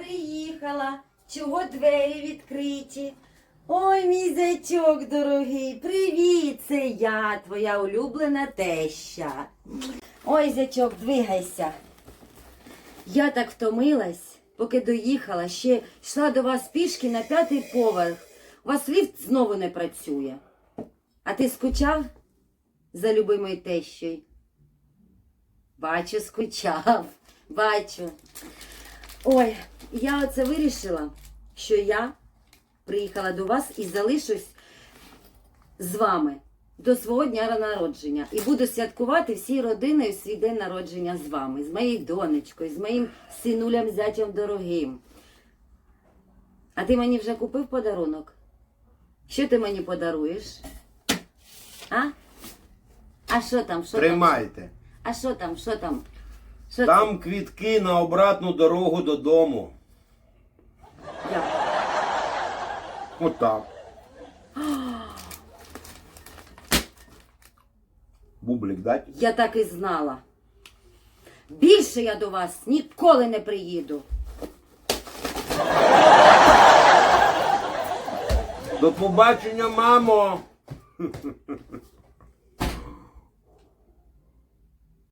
приїхала. Чого двері відкриті? Ой, мій зятьок дорогий, привіт, це я, твоя улюблена теща. Ой, зятьок, двигайся. Я так втомилась, поки доїхала, ще йшла до вас пішки на п'ятий поверх. У вас ліфт знову не працює. А ти скучав за любимою тещою? Бачу, скучав. Бачу. Ой, я оце вирішила, що я приїхала до вас і залишусь з вами до свого дня народження. І буду святкувати всій родиною свій день народження з вами, з моєю донечкою, з моїм синулям зятям дорогим. А ти мені вже купив подарунок? Що ти мені подаруєш? А? А що там? Що там? Тримайте. А що там? Що там? Що Там квітки на обратну дорогу додому. Як? Отак. Бублик дать? Я так і знала. Більше я до вас ніколи не приїду. До побачення, мамо!